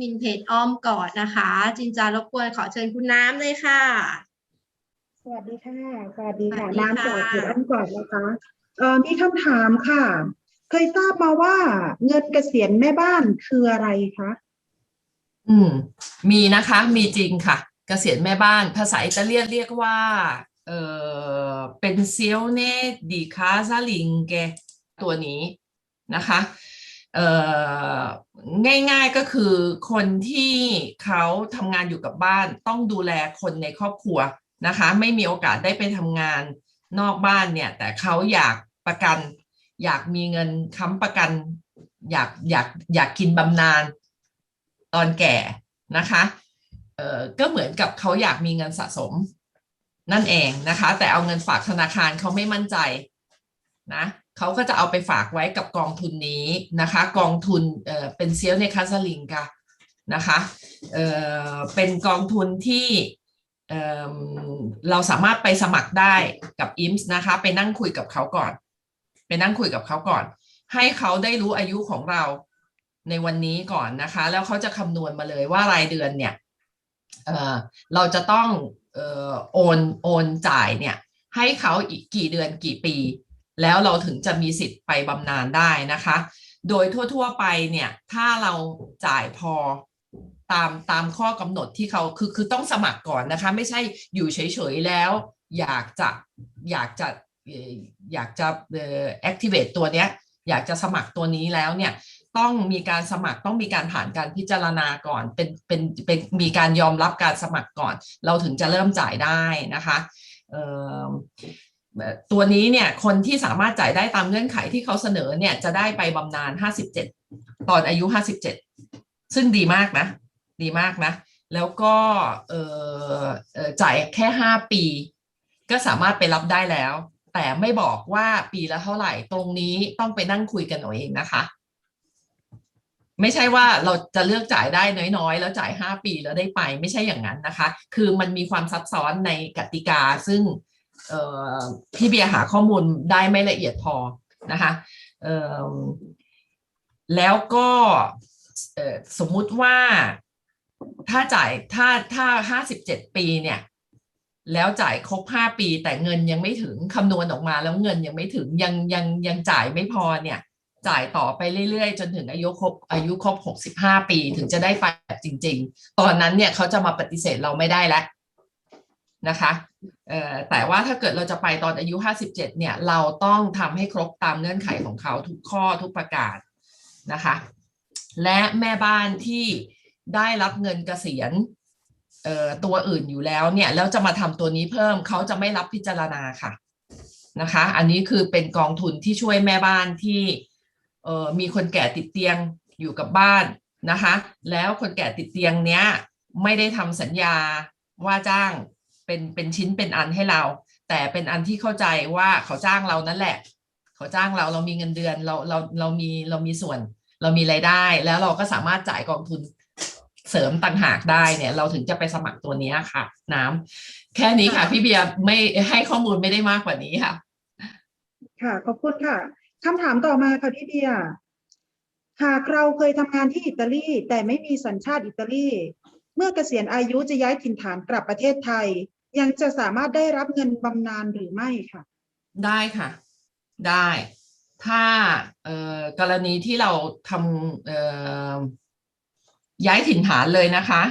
มินเพจอ้อมก่อนนะคะ จินจารบกวนขอเชิญคุณน้ำเลยค่ะ สวัสดีค่ะ สวัสดีค่ะ สวัสดีน้ำจากค่ะเขตอ้อมก่อนนะคะเอ่อมีคำถามค่ะ เคยทราบมาว่าเงินเกษียณแม่บ้านคืออะไรคะ อืมมีนะคะมีจริงค่ะ เกษียณแม่บ้านภาษาอิตาเลียนเรียกว่าเอ่อ pensione di casalinge ตัวนี้นะคะเอ่อ ง่ายๆก็คือคนที่เขาทำงานอยู่กับบ้านต้องดูแลคนในครอบครัวนะคะ ไม่มีโอกาสได้ไปทำงานนอกบ้านเนี่ย แต่เขาอยากประกัน อยากมีเงินค้ำประกัน อยากอยากอยากกินบำนาญตอนแก่นะคะเออก็เหมือนกับเขาอยากมีเงินสะสมนั่นเองนะคะ แต่เอาเงินฝากธนาคารเขาไม่มั่นใจนะ เขาก็จะเอาไปฝากไว้กับกองทุนนี้นะคะ กองทุนเอ่อเป็นเซียลในคาซาลิงกานะคะเอ่อเป็นกองทุนที่เอ่อเราสามารถไปสมัครได้กับอิมส์นะคะ ไปนั่งคุยกับเขาก่อน ไปนั่งคุยกับเขาก่อน ให้เขาได้รู้อายุของเราในวันนี้ก่อนนะคะ แล้วเขาจะคำนวณมาเลยว่ารายเดือนเนี่ยเอ่อเราจะต้องเอ่อโอนโอนจ่ายเนี่ยให้เขาอีกกี่เดือนกี่ปี แล้วเราถึงจะมีสิทธิ์ไปบำนาญได้นะคะ โดยทั่วๆไปเนี่ยถ้าเราจ่ายพอตามตามข้อกำหนดที่เขาคือคือต้องสมัครก่อนนะคะ ไม่ใช่อยู่เฉยๆแล้ว อยากจะอยากจะอยากจะเอ่อ activate ตัวเนี้ย อยากจะสมัครตัวนี้แล้วเนี่ยต้องมีการสมัครต้องมีการผ่านการพิจารณาก่อน เป็นเป็นเป็นมีการยอมรับการสมัครก่อน เราถึงจะเริ่มจ่ายได้นะคะเอ่อ ตัวนี้เนี่ยคนที่สามารถจ่ายได้ตามเงื่อนไขที่เขาเสนอเนี่ยจะได้ไปบำนาญ57ตอนอายุ57ซึ่งดีมากนะ ดีมากนะ แล้วก็เออจ่ายแค่5ปี ก็สามารถไปรับได้แล้ว แต่ไม่บอกว่าปีละเท่าไหร่ตรงนี้ต้องไปนั่งคุยกันเอาเองนะคะ ไม่ใช่ว่าเราจะเลือกจ่ายได้น้อยๆ แล้วจ่าย5ปีแล้วได้ไปไม่ใช่อย่างนั้นนะคะ คือมันมีความซับซ้อนในกติกาซึ่ง พี่เบียร์หาข้อมูลได้ไม่ละเอียดพอนะคะแล้วก็สมมุติว่าถ้าจ่ายถ้าถ้าห้าสิบเจ็ดปีเนี่ย แล้วจ่ายครบห้าปี แต่เงินยังไม่ถึงคำนวณออกมา แล้วเงินยังไม่ถึงยังยังยังจ่ายไม่พอเนี่ย จ่ายต่อไปเรื่อยๆ จนถึงอายุครบอายุครบหกสิบห้าปีถึงจะได้ไปแบบจริง ๆ ตอนนั้นเนี่ยเขาจะมาปฏิเสธเราไม่ได้แล้ว นะคะแต่ว่าถ้าเกิดเราจะไปตอนอายุห้าสิบเจ็ดเนี่ย เราต้องทำให้ครบตามเงื่อนไขของเขาทุกข้อทุกประกาศนะคะ และแม่บ้านที่ได้รับเงินเกษียณตัวอื่นอยู่แล้วเนี่ย แล้วจะมาทำตัวนี้เพิ่มเขาจะไม่รับพิจารณาค่ะนะคะ อันนี้คือเป็นกองทุนที่ช่วยแม่บ้านที่มีคนแก่ติดเตียงอยู่กับบ้านนะคะ แล้วคนแก่ติดเตียงเนี้ยไม่ได้ทำสัญญาว่าจ้าง เป็นเป็นชิ้นเป็นอันให้เรา แต่เป็นอันที่เข้าใจว่าเขาจ้างเรานั่นแหละ เขาจ้างเราเรามีเงินเดือนเราเราเรามีเรามีส่วน เรามีรายได้ แล้วเราก็สามารถจ่ายกองทุนเสริมต่างหากได้เนี่ย เราถึงจะไปสมัครตัวเนี้ยค่ะ น้ำแค่นี้ค่ะ พี่เบียร์ไม่ให้ข้อมูลไม่ได้มากกว่านี้ค่ะ ค่ะขอบคุณค่ะคำถามต่อมาค่ะพี่เบียร์หากเราเคยทำงานที่อิตาลี แต่ไม่มีสัญชาติอิตาลี เมื่อเกษียณอายุจะย้ายถิ่นฐานกลับประเทศไทย ยังจะสามารถได้รับเงินบำนาญหรือไม่ค่ะ ได้ค่ะ ได้ ถ้าเอ่อกรณีที่เราทำเอ่อย้ายถิ่นฐานเลยนะคะ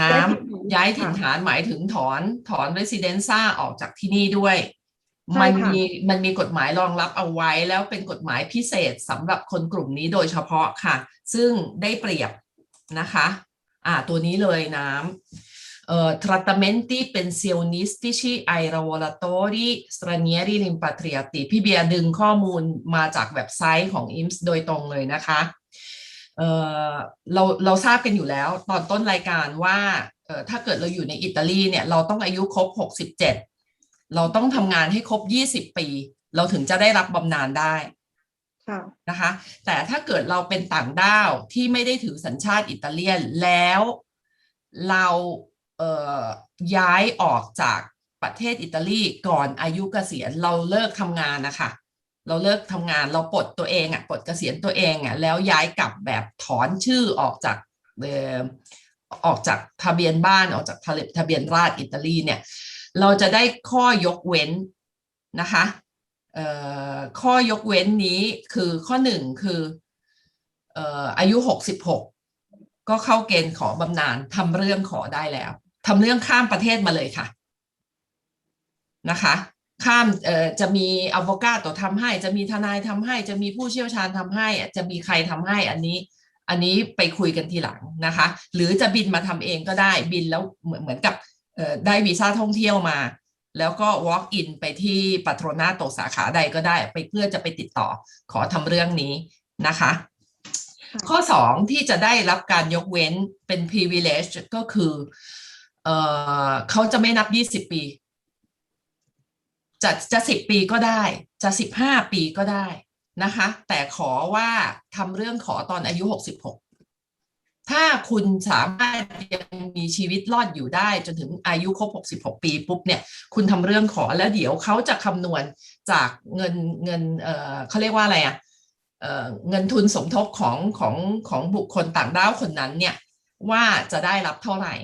น้ำย้าย้ายยถิ่ถิ่นนฐาน ฐานหมายถึงถอนถอน residenza ออกจากที่นี่ด้วย ใช่มันค่ะ มีมันมีกฎหมายรองรับเอาไว้แล้วเป็นกฎหมายพิเศษสำหรับคนกลุ่มนี้โดยเฉพาะค่ะ ซึ่งได้เปรียบนะคะ อ่าตัวนี้เลยน้ำ เอ่อ trattamenti pensionistici ai lavoratori stranieri rimpatriati พี่เบียร์ดึงข้อมูลมาจากเว็บไซต์ของ IMSS โดยตรงเลยนะคะเอ่อเราเราทราบกันอยู่แล้วตอนต้นรายการว่าเอ่อถ้าเกิดเราอยู่ในอิตาลีเนี่ยเราต้องอายุครบ 67 เราต้องทำงานให้ครบ 20 ปี เราถึงจะได้รับบำนาญได้ค่ะนะคะ แต่ถ้าเกิดเราเป็นต่างด้าวที่ไม่ได้ถือสัญชาติอิตาเลียนแล้วเราเอ่อ ย้ายออกจากประเทศอิตาลีก่อนอายุเกษียณเราเลิกทำงานนะคะเราเลิกทำงานเราปลดตัวเองอะปลดเกษียณตัวเองอะแล้วย้ายกลับแบบถอนชื่อออกจากออกจากทะเบียนบ้านออกจากทะเทะเบียนราษอิตาลีเนี่ยเราจะได้ข้อยกเว้นนะคะข้อยกเว้นนี้คือข้อหนึ่งคือเอ่ออายุหกสิบหกก็เข้าเกณฑ์ขอบำนาญทำเรื่องขอได้แล้ว ทำเรื่องข้ามประเทศมาเลยค่ะนะคะข้ามเอ่อจะมีอ v โ c กา o ทำให้ จะมีทนายทำให้ จะมีผู้เชี่ยวชาญทำให้ จะมีใครทำให้อันนี้ อันนี้ไปคุยกันทีหลังนะคะ หรือจะบินมาทำเองก็ได้บินแล้วเหมือนเหมือนกับเอ่อได้วีซ่าท่องเที่ยวมา แล้วก็ walk in ไปที่ปัตรนาโตสาขาใดก็ได้ ไปเพื่อจะไปติดต่อขอทำเรื่องนี้นะคะ ข้อสองที่จะได้รับการยกเว้นเป็น privilege ก็คือ เออเขาจะไม่นับ20ปี จะจะสิบปีก็ได้ จะสิบห้าปีก็ได้นะคะ แต่ขอว่าทำเรื่องขอตอนอายุหกสิบหกถ้าคุณสามารถยังมีชีวิตรอดอยู่ได้ จนถึงอายุครบหกสิบหกปีปุ๊บเนี่ย คุณทำเรื่องขอแล้วเดี๋ยวเขาจะคำนวณจากเงินเงินเออเขาเรียกว่าอะไรอะเอะเงินทุนสมทบของของของบุคคลต่างด้าวคนนั้นเนี่ย ว่าจะได้รับเท่าไหร่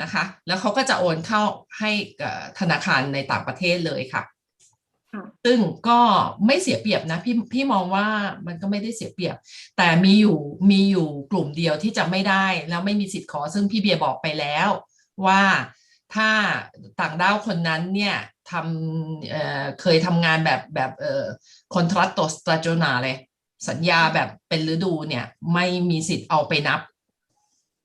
นะคะ แล้วเขาก็จะโอนเข้าให้กับธนาคารในต่างประเทศเลยค่ะค่ะ ซึ่งก็ไม่เสียเปรียบนะพี่พี่มองว่ามันก็ไม่ได้เสียเปรียบ แต่มีอยู่มีอยู่กลุ่มเดียวที่จะไม่ได้แล้วไม่มีสิทธิ์ขอ ซึ่งพี่เบียร์บอกไปแล้ว ว่าถ้าต่างด้าวคนนั้นเนี่ยทำเอ่อเคยทำงานแบบแบบเอ่อ contratto stagionale สัญญาแบบเป็นฤดูเนี่ย ไม่มีสิทธิ์เอาไปนับ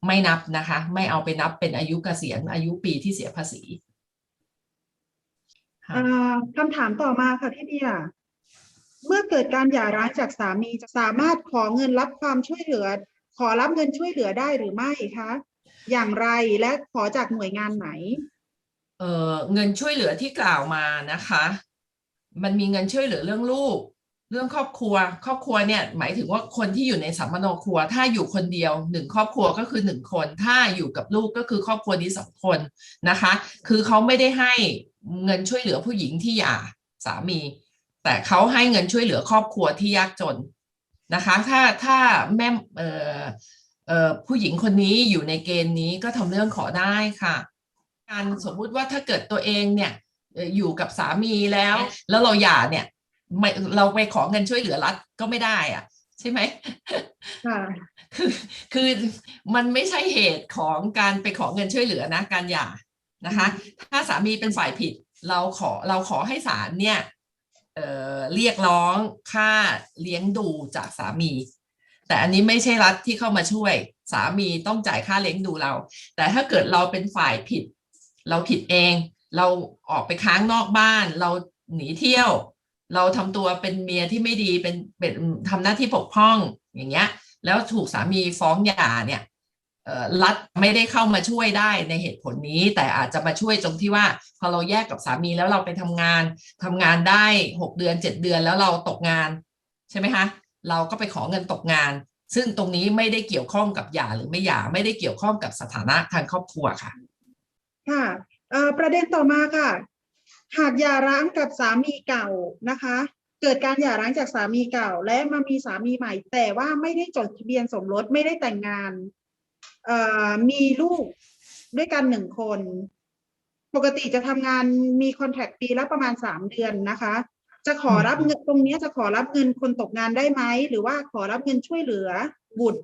ไม่นับนะคะ ไม่เอาไปนับเป็นอายุเกษียณอายุปีที่เสียภาษีค่ะอ่าคำถามต่อมาค่ะพี่เบียร์เมื่อเกิดการหย่าร้างจากสามีจะสามารถขอเงินรับความช่วยเหลือ ขอรับเงินช่วยเหลือได้หรือไม่คะอย่างไรและขอจากหน่วยงานไหน เอ่อเงินช่วยเหลือที่กล่าวมานะคะ มันมีเงินช่วยเหลือเรื่องลูก เรื่องครอบครัว ครอบครัวเนี่ยหมายถึงว่าคนที่อยู่ในสัมมโนครัว ถ้าอยู่คนเดียวหนึ่งครอบครัวก็คือหนึ่งคน ถ้าอยู่กับลูกก็คือครอบครัวนี้สองคนนะคะ คือเขาไม่ได้ให้เงินช่วยเหลือผู้หญิงที่หย่าสามี แต่เขาให้เงินช่วยเหลือครอบครัวที่ยากจนนะคะ ถ้าถ้าแม่เอ่อเอ่อผู้หญิงคนนี้อยู่ในเกณฑ์นี้ก็ทำเรื่องขอได้ค่ะ การสมมุติว่าถ้าเกิดตัวเองเนี่ยอยู่กับสามีแล้ว แล้วเราหย่าเนี่ย ไม่เราไปขอเงินช่วยเหลือรัฐก็ไม่ได้อะใช่ไหมค่ะคือคือมันไม่ใช่เหตุของการไปขอเงินช่วยเหลือนะ การหย่านะคะ ถ้าสามีเป็นฝ่ายผิด เราขอเราขอให้ศาลเนี่ยเอ่อเรียกร้องค่าเลี้ยงดูจากสามี แต่อันนี้ไม่ใช่รัฐที่เข้ามาช่วย สามีต้องจ่ายค่าเลี้ยงดูเรา แต่ถ้าเกิดเราเป็นฝ่ายผิด เราผิดเอง เราออกไปค้างนอกบ้าน เราหนีเที่ยว เราทำตัวเป็นเมียที่ไม่ดีเป็นเป็นทำหน้าที่ปกป้องอย่างเงี้ย แล้วถูกสามีฟ้องหย่าเนี่ยรัฐไม่ได้เข้ามาช่วยได้ในเหตุผลนี้ แต่อาจจะมาช่วยตรงที่ว่า พอเราแยกกับสามีแล้วเราไปทำงานทำงานได้หกเดือนเจ็ดเดือนแล้วเราตกงาน ใช่ไหมคะ เราก็ไปขอเงินตกงาน ซึ่งตรงนี้ไม่ได้เกี่ยวข้องกับหย่าหรือไม่หย่าไม่ได้เกี่ยวข้องกับสถานะทางครอบครัวค่ะ ค่ะประเด็นต่อมาค่ะ หากหย่าร้างกับสามีเก่านะคะ เกิดการหย่าร้างจากสามีเก่า และมามีสามีใหม่ แต่ว่าไม่ได้จดทะเบียนสมรสไม่ได้แต่งงานมีลูกด้วยกันหนึ่งคน ปกติจะทำงานมีคอนแทคปีละประมาณสามเดือนนะคะ จะขอรับเงินตรงนี้จะขอรับเงินคนตกงานได้ไหมหรือว่าขอรับเงินช่วยเหลือบุตร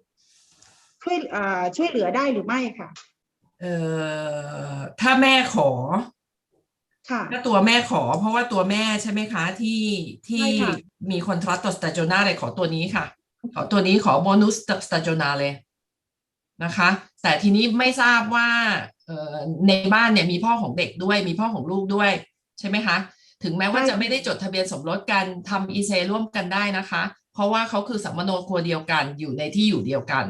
ช่วยเอ่อช่วยเหลือได้หรือไม่ค่ะเอ่อถ้าแม่ขอ ค่ะถ้าตัวแม่ขอ เพราะว่าตัวแม่ใช่ไหมคะที่ที่ใช่ค่ะ มีคอนทรัตตสตาจนาเลยขอตัวนี้ค่ะ ขอตัวนี้ขอโบนัสสตาจนาเลยนะคะ แต่ทีนี้ไม่ทราบว่าเอ่อในบ้านเนี่ยมีพ่อของเด็กด้วยมีพ่อของลูกด้วย ใช่ไหมคะ ถึงแม้ว่าใช่ จะไม่ได้จดทะเบียนสมรสกันทำอีเซร่วมกันได้นะคะ เพราะว่าเขาคือสัมมโนครัวเดียวกันอยู่ในที่อยู่เดียวกัน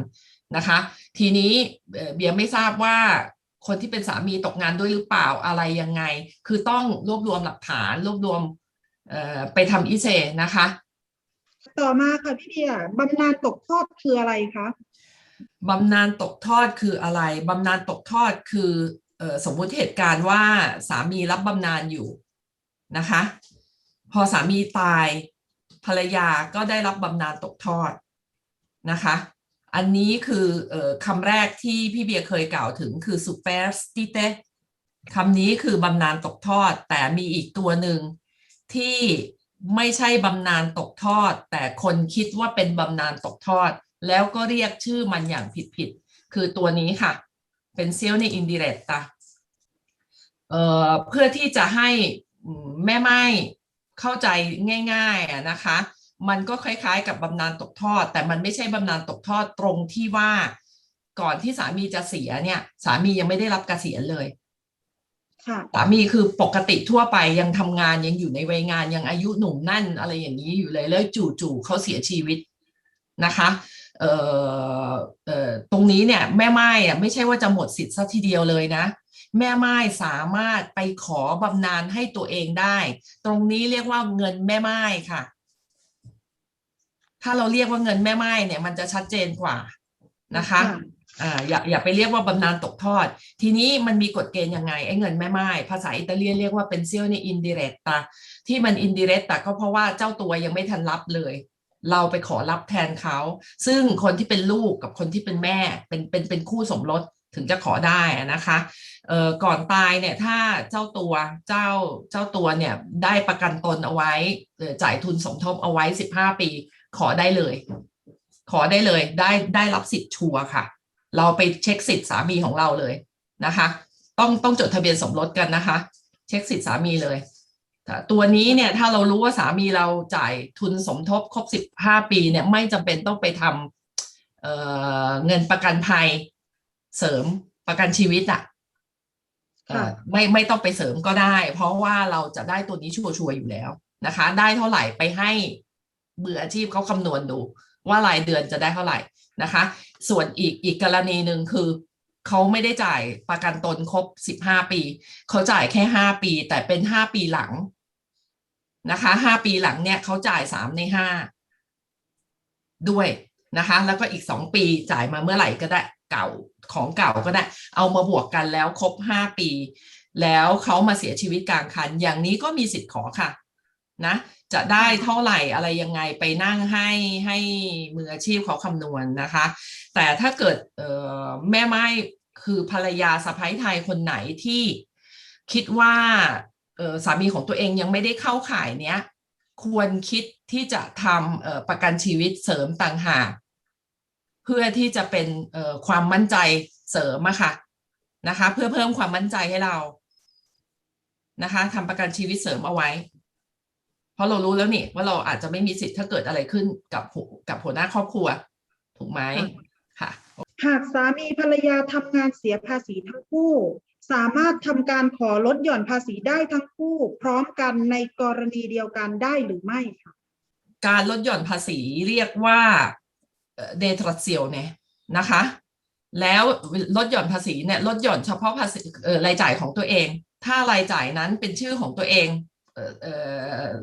นะคะ ทีนี้เอ่อเบียร์ไม่ทราบว่า คนที่เป็นสามีตกงานด้วยหรือเปล่าอะไรยังไง คือต้องรวบรวมหลักฐานรวบรวมเอ่อไปทำอีเซนะคะ ต่อมาค่ะพี่เบียร์บำนาญตกทอดคืออะไรคะบำนาญตกทอดคืออะไรบำนาญตกทอดคือเออสมมุติเหตุการณ์ว่าสามีรับบำนาญอยู่นะคะ พอสามีตายภรรยาก็ได้รับบำนาญตกทอดนะคะ อันนี้คือออคำแรกที่พี่เบียร์เคยกล่าวถึงคือ superstite คำนี้คือบำนาญตกทอด แต่มีอีกตัวหนึ่งที่ไม่ใช่บำนาญตกทอด แต่คนคิดว่าเป็นบำนาญตกทอด แล้วก็เรียกชื่อมันอย่างผิดๆคือตัวนี้ค่ะ เป็นเซียวในอินดิเรตตาเอ่อเพื่อที่จะให้แม่ไม้เข้าใจง่ายๆนะคะ มันก็คล้ายๆ กับบำนาญตกทอด แต่มันไม่ใช่บำนาญตกทอดตรงที่ว่าก่อนที่สามีจะเสียเนี่ย สามียังไม่ได้รับเกษียณเลยค่ะสามีคือปกติทั่วไปยังทำงานยังอยู่ในวัยงานยังอายุหนุ่มนั่น อะไรอย่างนี้อยู่เลยแล้วจู่ๆเขาเสียชีวิตนะคะเอ่อเอ่อตรงนี้เนี่ยแม่ไม้อะไม่ใช่ว่าจะหมดสิทธิ์ซะทีเดียวเลยนะ แม่ไม้สามารถไปขอบำนาญให้ตัวเองได้ ตรงนี้เรียกว่าเงินแม่ไม้ค่ะ ถ้าเราเรียกว่าเงินแม่ไม้เนี่ยมันจะชัดเจนกว่านะคะอ่าอย่าอย่าไปเรียกว่าบำนาญตกทอด ทีนี้มันมีกฎเกณฑ์ยังไงไอ้เงินแม่ไม้ภาษาอิตาเลียนเรียกว่าเป็นเซียวในอินดิเรตตาที่มันอินดิเรตตาก็เพราะว่าเจ้าตัวยังไม่ทันรับเลย เราไปขอรับแทนเขา ซึ่งคนที่เป็นลูกกับคนที่เป็นแม่เป็นเป็นเป็นคู่สมรสถึงจะขอได้อะนะคะเอ่อก่อนตายเนี่ยถ้าเจ้าตัวเจ้าเจ้าตัวเนี่ยได้ประกันตนเอาไว้เอ่อจ่ายทุนสมทบเอาไว้สิบห้าปี ขอได้เลย ขอได้เลย ได้ได้รับสิทธิ์ชัวร์ค่ะ เราไปเช็คสิทธิ์สามีของเราเลยนะคะ ต้องต้องจดทะเบียนสมรสกันนะคะ เช็คสิทธิ์สามีเลยแต่ตัวนี้เนี่ยถ้าเรารู้ว่าสามีเราจ่ายทุนสมทบครบสิบห้าปีเนี่ยไม่จำเป็นต้องไปทำเอ่อเงินประกันภัยเสริมประกันชีวิตอะเอ่อค่ะไม่ไม่ต้องไปเสริมก็ได้ เพราะว่าเราจะได้ตัวนี้ชัวร์ๆอยู่แล้วนะคะ ได้เท่าไหร่ไปให้ เบื่ออาชีพเขาคำนวณดู ว่ารายเดือนจะได้เท่าไหร่นะคะ ส่วนอีกอีกกรณีหนึ่งคือเขาไม่ได้จ่ายประกันตนครบสิบห้าปี เขาจ่ายแค่ห้าปี แต่เป็นห้าปีหลังนะคะห้าปีหลังเนี่ยเขาจ่ายสามในห้าด้วยนะคะ แล้วก็อีกสองปีจ่ายมาเมื่อไหร่ก็ได้เก่าของเก่าก็ได้ เอามาบวกกันแล้วครบห้าปี แล้วเขามาเสียชีวิตกลางคัน อย่างนี้ก็มีสิทธิ์ขอค่ะนะ จะได้เท่าไหร่อะไรยังไงไปนั่งให้ให้มืออาชีพเขาคำนวณนะคะ แต่ถ้าเกิดแม่ไม้คือภรรยาสะพ้ายไทยคนไหนที่คิดว่าสามีของตัวเองยังไม่ได้เข้าข่ายเนี้ย ควรคิดที่จะทำประกันชีวิตเสริมต่างหากเพื่อที่จะเป็นความมั่นใจเสริมอะค่ะนะคะ เพื่อเพิ่มความมั่นใจให้เรานะคะทำประกันชีวิตเสริมเอาไว้ เพราะเรารู้แล้วนี่ว่าเราอาจจะไม่มีสิทธิ์ถ้าเกิดอะไรขึ้นกับหัวกับหัวหน้าครอบครัว ถูกไหมค่ะ หากสามีภรรยาทำงานเสียภาษีทั้งคู่ สามารถทำการขอลดหย่อนภาษีได้ทั้งคู่ พร้อมกันในกรณีเดียวกันได้หรือไม่คะการลดหย่อนภาษีเรียกว่าเดทรัสเซียลเนี่ยนะคะ แล้วลดหย่อนภาษีเนี่ยลดหย่อนเฉพาะภาษีเอ่อรายจ่ายของตัวเอง ถ้ารายจ่ายนั้นเป็นชื่อของตัวเองเอ่อเอ่อ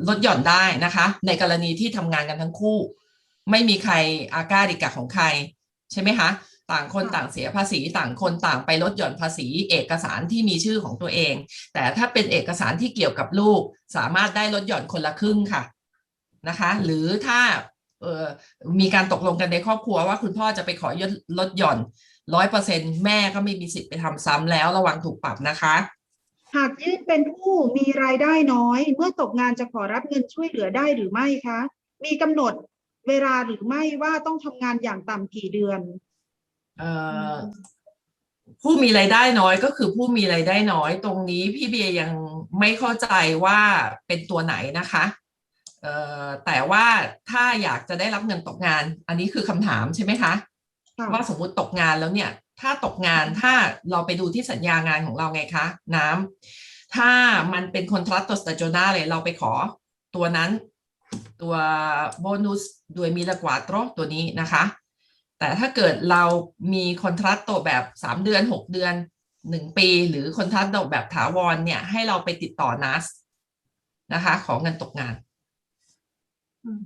ลดหย่อนได้นะคะ ในกรณีที่ทำงานกันทั้งคู่ ไม่มีใครอาก้าดิกะของใคร ใช่ไหมคะ ต่างคนต่างเสียภาษีต่างคนต่างไปลดหย่อนภาษี เอกสารที่มีชื่อของตัวเอง แต่ถ้าเป็นเอกสารที่เกี่ยวกับลูก สามารถได้ลดหย่อนคนละครึ่งค่ะนะคะ หรือถ้าเอ่อมีการตกลงกันในครอบครัวว่าคุณพ่อจะไปขอยดลดหย่อนร้อยเปอร์เซ็นแม่ก็ไม่มีสิทธิ์ไปทำซ้ำแล้วระวังถูกปรับนะคะ หากยื่นเป็นผู้มีรายได้น้อย เมื่อตกงานจะขอรับเงินช่วยเหลือได้หรือไม่คะ มีกำหนดเวลาหรือไม่ว่าต้องทำงานอย่างต่ำกี่เดือน เอ่อผู้มีรายได้น้อยก็คือผู้มีรายได้น้อยตรงนี้พี่เบียร์ยังไม่เข้าใจว่าเป็นตัวไหนนะคะเอ่อแต่ว่าถ้าอยากจะได้รับเงินตกงาน อันนี้คือคำถามใช่ไหมคะค่ะว่าสมมุติตกงานแล้วเนี่ย ถ้าตกงานถ้าเราไปดูที่สัญญางานของเราไงคะ น้ำถ้ามันเป็นคอนทรัตตสตาจนาเลยเราไปขอตัวนั้นตัวโบนัสด้วยมิลกวาโตรตัวนี้นะคะ แต่ถ้าเกิดเรามีคอนทรัตโตแบบสามเดือนหกเดือนหนึ่งปี หรือคอนทรัตโตแบบถาวรเนี่ยให้เราไปติดต่อนัสนะคะ ของเงินตกงานอืม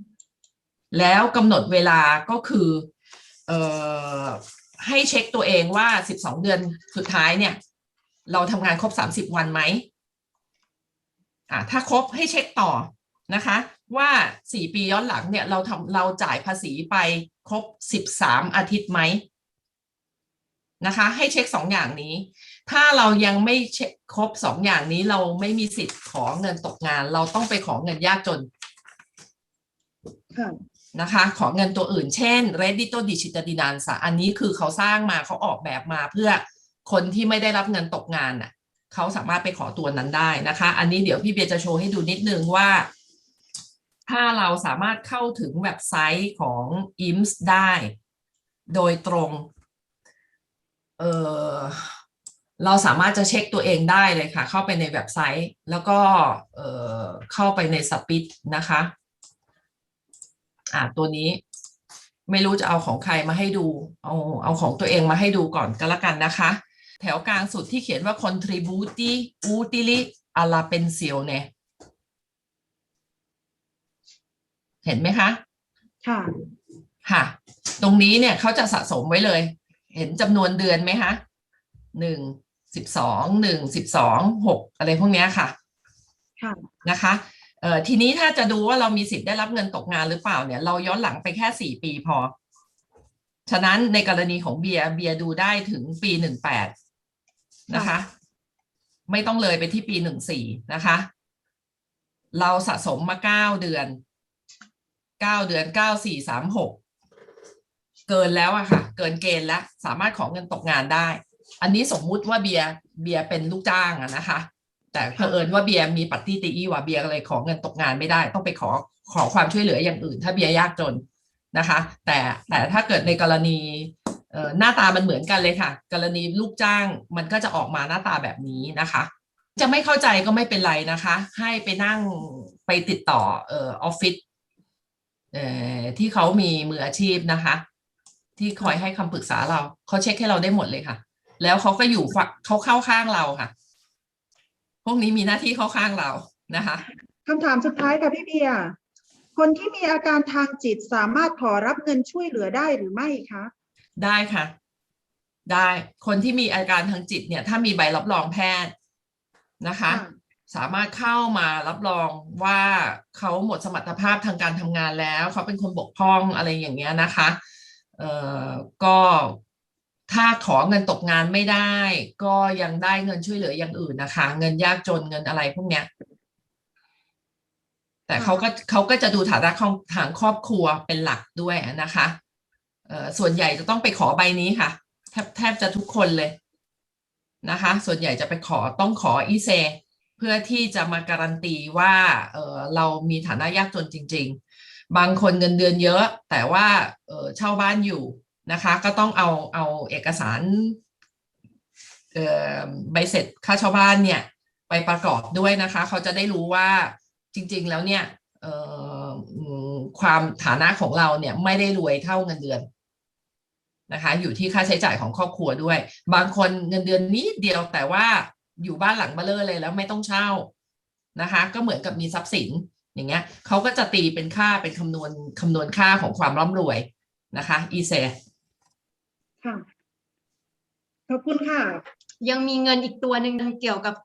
แล้วกำหนดเวลาก็คือเอ่อ ให้เช็คตัวเองว่า12เดือนสุดท้ายเนี่ย เราทำงานครบ30วันไหมอะถ้าครบให้เช็คต่อนะคะ ว่าสี่ปีย้อนหลังเนี่ยเราทำเราจ่ายภาษีไปครบสิบสามอาทิตย์ไหมนะคะ ให้เช็คสองอย่างนี้ ถ้าเรายังไม่เช็คครบสองอย่างนี้เราไม่มีสิทธิ์ขอเงินตกงาน เราต้องไปขอเงินยากจนค่ะ นะคะ ขอเงินตัวอื่น เช่น Reddito Digitalidanza อันนี้คือเขาสร้างมาเขาออกแบบมาเพื่อคนที่ไม่ได้รับเงินตกงานน่ะเขาสามารถไปขอตัวนั้นได้นะคะ อันนี้เดี๋ยวพี่เบียร์จะโชว์ให้ดูนิดนึงว่า ถ้าเราสามารถเข้าถึงเว็บไซต์ของ IMSS ได้ โดยตรงเออเราสามารถจะเช็คตัวเองได้เลยค่ะ เข้าไปในเว็บไซต์ แล้วก็เเข้าไปในสปิดนะคะ อ่าตัวนี้ ไม่รู้จะเอาของใครมาให้ดู เอาเอาของตัวเองมาให้ดูก่อนก็แล้วกันนะคะ แถวกลางสุดที่เขียนว่า contributi utili alla pensione เห็นไหมคะ ค่ะ ค่ะ ตรงนี้เนี่ยเขาจะสะสมไว้เลย เห็นจำนวนเดือนไหมคะหนึ่งสิบสองหนึ่งสิบสองหกอะไรพวกเนี้ยค่ะ ค่ะ นะคะเอ่อ ทีนี้ถ้าจะดูว่าเรามีสิทธิ์ได้รับเงินตกงานหรือเปล่าเนี่ย เราย้อนหลังไปแค่สี่ปีพอ ฉะนั้นในกรณีของเบียร์เบียร์ดูได้ถึงปีหนึ่งแปดนะคะ ไม่ต้องเลยไปที่ปีหนึ่งสี่นะคะ เราสะสมมาเก้าเดือนเก้าเดือนเก้าสี่สามหกเกินแล้วอะค่ะ เกินเกณฑ์แล้ว สามารถขอเงินตกงานได้ อันนี้สมมุติว่าเบียร์เบียร์เป็นลูกจ้างอะนะคะ แต่เผอิญว่าเบียร์มีปัตติตีอีว่าเบียร์เลยขอเงินตกงานไม่ได้ ต้องไปขอขอความช่วยเหลืออย่างอื่น ถ้าเบียร์ยากจนนะคะ แต่แต่ถ้าเกิดในกรณีหน้าตามันเหมือนกันเลยค่ะ กรณีลูกจ้างมันก็จะออกมาหน้าตาแบบนี้นะคะ จะไม่เข้าใจก็ไม่เป็นไรนะคะ ให้ไปนั่งไปติดต่อออฟฟิศที่เขามีมืออาชีพนะคะ ที่คอยให้คำปรึกษาเราเขาเช็คให้เราได้หมดเลยค่ะ แล้วเขาก็อยู่เขาเข้าข้างเราค่ะ พวกนี้มีหน้าที่เข้าข้างเรานะคะคำถามสุดท้ายค่ะพี่เบียร์คนที่มีอาการทางจิตสามารถขอรับเงินช่วยเหลือได้หรือไม่คะ ได้ค่ะ ได้คนที่มีอาการทางจิตเนี่ย ถ้ามีใบรับรองแพทย์นะคะค่ะสามารถเข้ามารับรองว่าเขาหมดสมรรถภาพทางการทำงานแล้ว เขาเป็นคนบกพร่องอะไรอย่างเงี้ยนะคะ เอ่อก็ ถ้าขอเงินตกงานไม่ได้ ก็ยังได้เงินช่วยเหลืออย่างอื่นนะคะ เงินยากจนเงินอะไรพวกเนี้ย แต่เขาก็เขาก็จะดูฐานะของทางครอบครัวเป็นหลักด้วยนะคะเอ่อส่วนใหญ่จะต้องไปขอใบนี้ค่ะ แทบแทบจะทุกคนเลยนะคะ ส่วนใหญ่จะไปขอต้องขออีเซ เพื่อที่จะมาการันตีว่าเออเรามีฐานะยากจนจริง ๆ บางคนเงินเดือนเยอะ แต่ว่าเออเช่าบ้านอยู่ นะคะ ก็ต้องเอาเอาเอกสารใบเสร็จค่าเช่าบ้านเนี่ยไปประกอบด้วยนะคะ เขาจะได้รู้ว่าจริง ๆ แล้วเนี่ยความฐานะของเราเนี่ยไม่ได้รวยเท่าเงินเดือนนะคะ อยู่ที่ค่าใช้จ่ายของครอบครัวด้วย บางคนเงินเดือนนิดเดียวแต่ว่าอยู่บ้านหลังเบ้อเร่อเลยแล้วไม่ต้องเช่านะคะ ก็เหมือนกับมีทรัพย์สินอย่างเงี้ยเขาก็จะตีเป็นค่าเป็นคำนวณคำนวณค่าของความร่ำรวยนะคะ อีเซ่ อบคุณค่ะ ยังมีเงินอีกตัวหนึ่งเกี่ยวกับ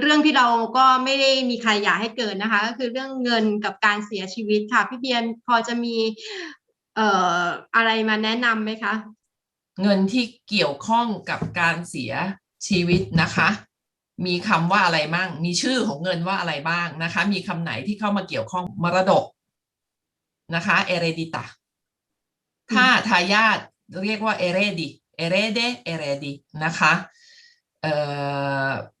เรื่องที่เราก็ไม่ได้มีใครอยากให้เกิดนะคะ ก็คือเรื่องเงินกับการเสียชีวิตค่ะ พี่เบียนพอจะมีเอ่ออะไรมาแนะนำไหมคะ เงินที่เกี่ยวข้องกับการเสียชีวิตนะคะ มีคำว่าอะไรบ้าง มีชื่อของเงินว่าอะไรบ้างนะคะ มีคำไหนที่เข้ามาเกี่ยวข้องมรดกนะคะ eredita ถ้าทายาทเรียกว่า eredi erede eredi นะคะ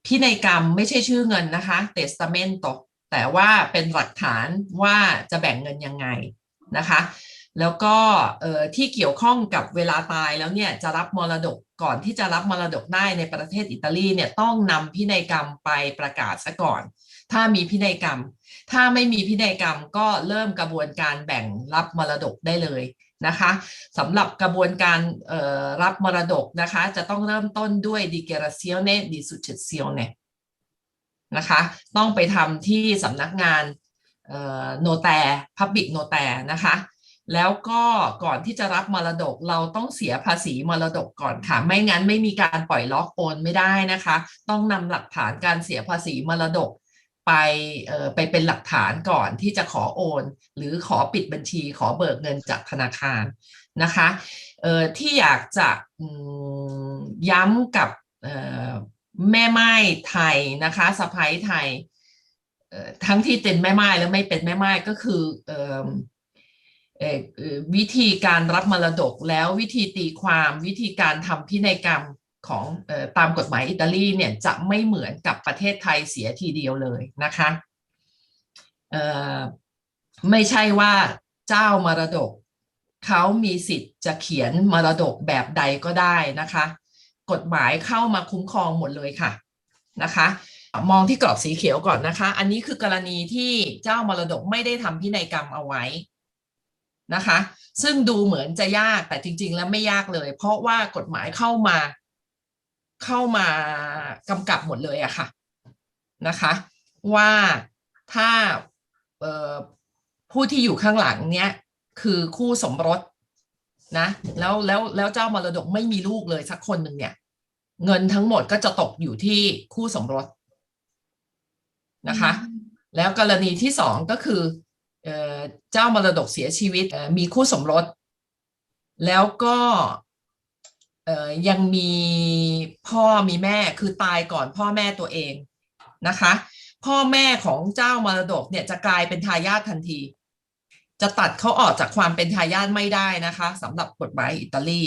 พินัยกรรมไม่ใช่ชื่อเงินนะคะ testamento แต่ว่าเป็นหลักฐานว่าจะแบ่งเงินยังไงนะคะ แล้วก็ที่เกี่ยวข้องกับเวลาตายแล้วเนี่ยจะรับมรดกก่อนที่จะรับมรดกได้ในประเทศอิตาลีเนี่ยต้องนำพินัยกรรมไปประกาศซะก่อน ถ้ามีพินัยกรรม ถ้าไม่มีพินัยกรรมก็เริ่มกระบวนการแบ่งรับมรดกได้เลย นะคะสำหรับกระบวนการรับมรดกนะคะ จะต้องเริ่มต้นด้วย dichiarazione di successione นะคะ ต้องไปทำที่สำนักงานโนแต public โนแตนะคะ แล้วก็ก่อนที่จะรับมรดกเราต้องเสียภาษีมรดกก่อนค่ะ ไม่งั้นไม่มีการปล่อยล็อกโอนไม่ได้นะคะ ต้องนำหลักฐานการเสียภาษีมรดก ไปไปเป็นหลักฐานก่อนที่จะขอโอน หรือขอปิดบัญชีขอเบิกเงินจากธนาคารนะคะที่อยากจะย้ำกับแม่ไม้ไทยนะคะสะพ้ายไทยทั้งที่เป็นแม่ไม้และไม่เป็นแม่ไม้ก็คืออวิธีการรับมรดกแล้ววิธีตีความวิธีการทำพินัยกรรม ของออตามกฎหมายอิตาลีเนี่ยจะไม่เหมือนกับประเทศไทยเสียทีเดียวเลยนะคะไม่ใช่ว่าเจ้ามรดกเขามีสิทธิ์จะเขียนมรดกแบบใดก็ได้นะคะ กฎหมายเข้ามาคุ้มครองหมดเลยค่ะนะคะ มองที่กรอบสีเขียวก่อนนะคะ อันนี้คือกรณีที่เจ้ามรดกไม่ได้ทำพินัยกรรมเอาไว้นะคะ ซึ่งดูเหมือนจะยากแต่จริง ๆ แล้วไม่ยากเลย เพราะว่ากฎหมายเข้ามา เข้ามากำกับหมดเลยอะค่ะนะคะ ว่าถ้าเอ่อผู้ที่อยู่ข้างหลังเนี้ยคือคู่สมรสนะแล้วแล้วแล้วเจ้ามรดกไม่มีลูกเลยสักคนหนึ่งเนี่ย เงินทั้งหมดก็จะตกอยู่ที่คู่สมรสนะคะ แล้วกรณีที่สองก็คือเอ่อเจ้ามรดกเสียชีวิตเอ่อมีคู่สมรส แล้วก็เอ่อ ยังมีพ่อมีแม่คือตายก่อนพ่อแม่ตัวเองนะคะ พ่อแม่ของเจ้ามรดกเนี่ยจะกลายเป็นทายาททันที จะตัดเขาออกจากความเป็นทายาทไม่ได้นะคะสำหรับกฎหมายอิตาลี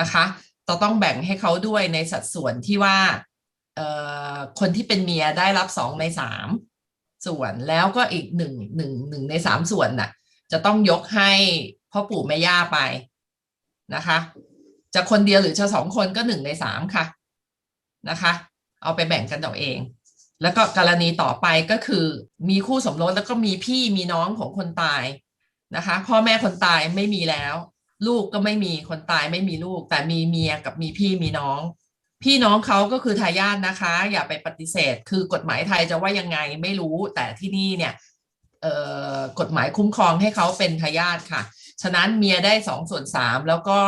นะคะจะต้องแบ่งให้เขาด้วยในสัดส่วนที่ว่าเอ่อคนที่เป็นเมียได้รับสองในสามส่วนแล้วก็อีกหนึ่งหนึ่งหนึ่งในสามส่วนน่ะ จะต้องยกให้พ่อปู่แม่ย่าไปนะคะ จะคนเดียวหรือจะสองคนก็หนึ่งในสามค่ะนะคะ เอาไปแบ่งกันเอาเอง แล้วก็กรณีต่อไปก็คือมีคู่สมรสแล้วก็มีพี่มีน้องของคนตายนะคะ พ่อแม่คนตายไม่มีแล้ว ลูกก็ไม่มีคนตายไม่มีลูก แต่มีเมียกับมีพี่มีน้อง พี่น้องเขาก็คือทายาทนะคะ อย่าไปปฏิเสธ คือกฎหมายไทยจะว่ายังไงไม่รู้ แต่ที่นี่เนี่ยเอ่อกฎหมายคุ้มครองให้เขาเป็นทายาทค่ะ ฉะนั้นเมียได้สองส่วนสามแล้วก็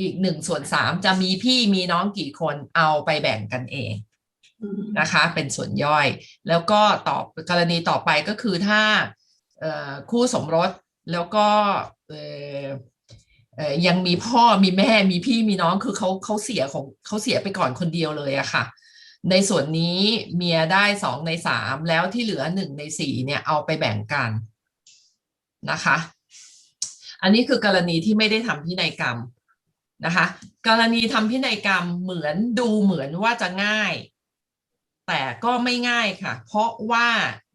อีกหนึ่งส่วนสามจะมีพี่มีน้องกี่คนเอาไปแบ่งกันเองอืมนะคะ เป็นส่วนย่อย แล้วก็ต่อกรณีต่อไปก็คือถ้าเอ่อคู่สมรสแล้วก็เอ่อเอ่อยังมีพ่อมีแม่มีพี่มีน้องคือเขาเขาเสียของเขาเสียไปก่อนคนเดียวเลยอะค่ะ ในส่วนนี้เมียได้สองในสามแล้วที่เหลือหนึ่งในสี่เนี่ยเอาไปแบ่งกันนะคะ อันนี้คือกรณีที่ไม่ได้ทำพินัยกรรม นะคะกรณีทำพินัยกรรมเหมือนดูเหมือนว่าจะง่าย แต่ก็ไม่ง่ายค่ะ เพราะว่า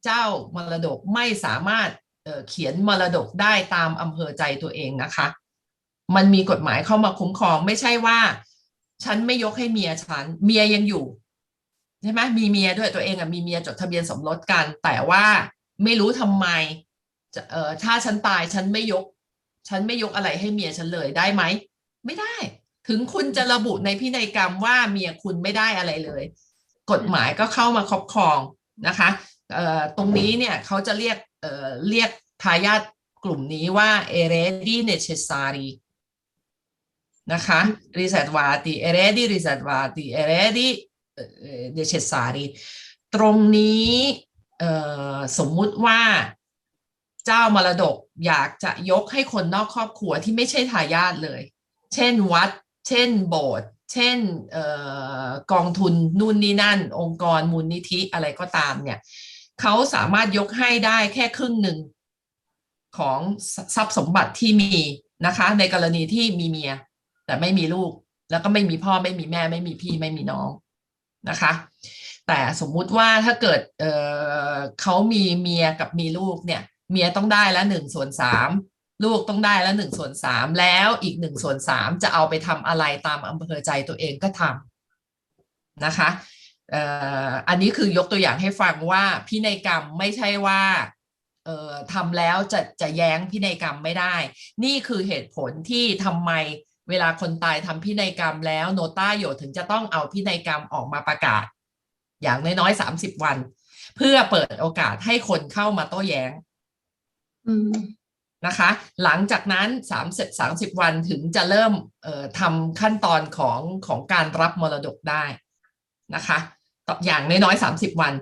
เจ้ามรดกไม่สามารถเเขียนมรดกได้ตามอำเภอใจตัวเองนะคะ มันมีกฎหมายเข้ามาคุ้มครองไม่ใช่ว่า ฉันไม่ยกให้เมียฉัน เมียยังอยู่ใช่ไหมมีเมียด้วยตัวเองอะมีเมียจดทะเบียนสมรสกัน แต่ว่าไม่รู้ทำไมเออถ้าฉันตายฉันไม่ยก ฉันไม่ยกอะไรให้เมียฉันเลยได้ไหม ไม่ได้ ถึงคุณจะระบุในพินัยกรรมว่าเมียคุณไม่ได้อะไรเลย กฎหมายก็เข้ามาครอบครองนะคะเอ่อตรงนี้เนี่ยเขาจะเรียกเอ่อเรียกทายาทกลุ่มนี้ว่า eredi necessari นะคะ riservati eredi riservati eredi เอ่อ necessari ตรงนี้เอ่อสมมุติว่าเจ้ามรดกอยากจะยกให้คนนอกครอบครัวที่ไม่ใช่ทายาทเลย เช่นวัด เช่นโบสถ์เช่นออกองทุนนู่นนี่นั่น องค์กรมูลนิธิอะไรก็ตามเนี่ยเขาสามารถยกให้ได้แค่ครึ่งหนึ่งของทรัพย์สมบัติที่มีนะคะ ในกรณีที่มีเมีย แต่ไม่มีลูกแล้วก็ไม่มีพ่อไม่มีแม่ไม่มีพี่ไม่มีน้องนะคะ แต่สมมุติว่าถ้าเกิดเเขามีเมียกับมีลูกเนี่ย เมียต้องได้ละหนึ่งส่วนสาม ลูกต้องได้แล้วหนึ่งส่วนสามแล้วอีกหนึ่งส่วนสามจะเอาไปทำอะไรตามอำเภอใจตัวเองก็ทำนะคะเอ่ออันนี้คือยกตัวอย่างให้ฟังว่าพินัยกรรมไม่ใช่ว่าเอ่อทำแล้วจะจะแย้งพินัยกรรมไม่ได้ นี่คือเหตุผลที่ทำไมเวลาคนตายทำพินัยกรรมแล้วโนต้าโยถึงจะต้องเอาพินัยกรรมออกมาประกาศ อย่างน้อยๆสามสิบวัน เพื่อเปิดโอกาสให้คนเข้ามาโต้แย้งอืม นะคะ หลังจากนั้น 30 30 วันถึงจะเริ่มเอ่อทำขั้นตอนของของการรับมรดกได้นะคะต่ออย่างน้อยๆ30 วัน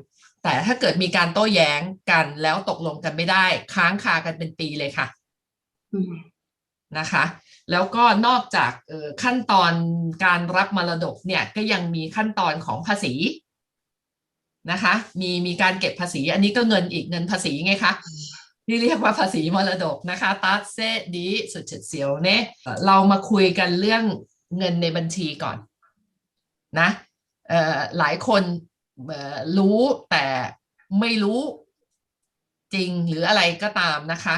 แต่ถ้าเกิดมีการโต้แย้งกันแล้วตกลงกันไม่ได้ ค้างคากันเป็นปีเลยค่ะอืมนะคะ แล้วก็นอกจากเอ่อขั้นตอนการรับมรดกเนี่ยก็ยังมีขั้นตอนของภาษีนะคะ มีมีการเก็บภาษี อันนี้ก็เงินอีกเงินภาษีไงคะ ที่เรียกว่าภาษีมรดกนะคะตัดเซดีสุดเฉียดเสียวเน่เรามาคุยกันเรื่องเงินในบัญชีก่อนนะเอ่อหลายคนรู้แต่ไม่รู้จริงหรืออะไรก็ตามนะคะ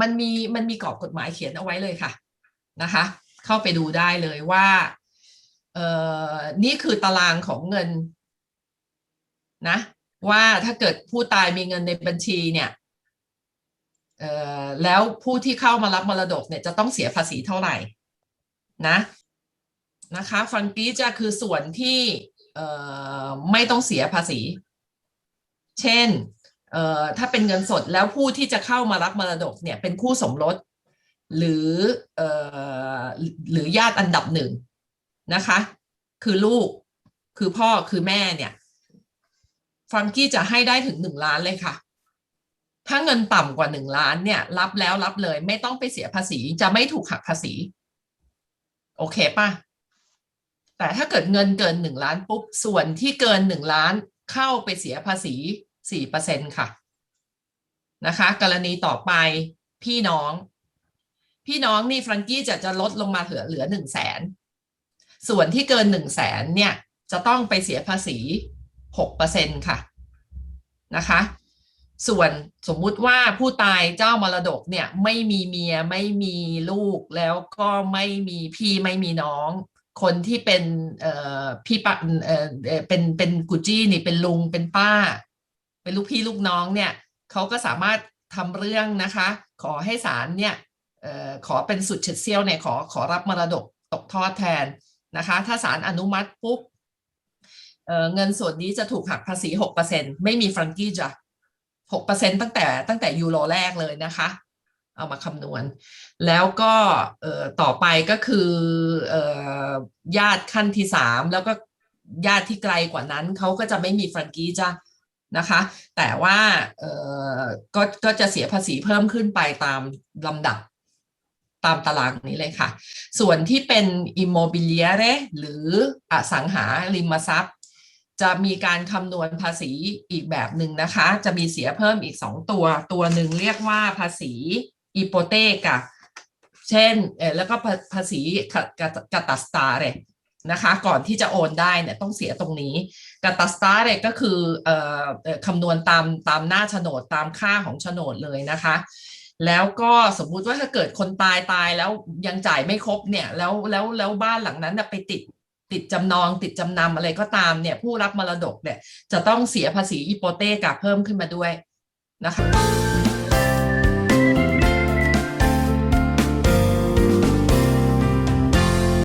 มันมีมันมีกรอบกฎหมายเขียนเอาไว้เลยค่ะนะคะ เข้าไปดูได้เลยว่าเอ่อนี่คือตารางของเงินนะว่าถ้าเกิดผู้ตายมีเงินในบัญชีเนี่ย แล้วผู้ที่เข้ามารับมรดกเนี่ยจะต้องเสียภาษีเท่าไหร่นะนะคะฟังกี้จะคือส่วนที่ไม่ต้องเสียภาษี เช่นถ้าเป็นเงินสดแล้วผู้ที่จะเข้ามารับมรดกเนี่ยเป็นคู่สมรส หรืออหรือญาติอันดับหนึ่งนะคะ คือลูกคือพ่อคือแม่เนี่ยฟังกี้จะให้ได้ถึงหนึ่งล้านเลยค่ะ ถ้าเงินต่ำกว่าหนึ่งล้านเนี่ย รับแล้วรับเลย ไม่ต้องไปเสียภาษีจะไม่ถูกหักภาษี โอเคป่ะ แต่ถ้าเกิดเงินเกินหนึ่งล้านปุ๊บ ส่วนที่เกินหนึ่งล้านเข้าไปเสียภาษีสี่เปอร์เซ็นค่ะ นะคะ กรณีต่อไปพี่น้อง พี่น้องนี่ฟรังกี้จะจะลดลงมาเหลือเหลือหนึ่งแสนส่วนที่เกินหนึ่งแสนเนี่ยจะต้องไปเสียภาษีหกเปอร์เซ็นค่ะนะคะ ส่วนสมมุติว่าผู้ตายเจ้ามรดกเนี่ยไม่มีเมียไม่มีลูกแล้วก็ไม่มีพี่ไม่มีน้อง คนที่เป็นเอ่อพี่ปะเอ่อเป็นเป็นกุจี้นี่เป็นลุงเป็นป้า เป็นลูกพี่ลูกน้องเนี่ยเขาก็สามารถทำเรื่องนะคะ ขอให้ศาลเนี่ยออขอเป็นสุดเฉดเซี่ยวเนี่ยขอขอรับมรดกตกทอดแทนนะคะ ถ้าศาลอนุมัติปุ๊บเเงินส่วนนี้จะถูกหักภาษีหกเปอร์เซ็นไม่มีฟรังกี้จ้ะ หกเปอร์เซ็นตั้งแต่ตั้งแต่ยูโรแรกเลยนะคะ เอามาคำนวณ แล้วก็ต่อไปก็คือญาติขั้นที่สามแล้วก็ญาติที่ไกลกว่านั้นเขาก็จะไม่มีฟรังกี้จ้ะนะคะ แต่ว่าก็ก็จะเสียภาษีเพิ่มขึ้นไปตามลำดับตามตารางนี้เลยค่ะ ส่วนที่เป็น immobiliare หรืออสังหาริมทรัพย์ จะมีการคำนวณภาษีอีกแบบหนึ่งนะคะ จะมีเสียเพิ่มอีกสองตัว ตัวหนึ่งเรียกว่าภาษีอีโปเตกะเช่นเออแล้วก็ภาษีกะกกตัสตาเรนะคะ ก่อนที่จะโอนได้เนี่ยต้องเสียตรงนี้กะตัสตาเรก็คือเอ่อคำนวณตามตามหน้าโฉนดตามค่าของโฉนดเลยนะคะ แล้วก็สมมุติว่าถ้าเกิดคนตายตายแล้วยังจ่ายไม่ครบเนี่ยแล้วแล้วแล้วบ้านหลังนั้นไปติด ติดจำนองติดจำนำอะไรก็ตามเนี่ยผู้รับมรดกเนี่ยจะต้องเสียภาษีอีโปเตกะเพิ่มขึ้นมาด้วยนะคะ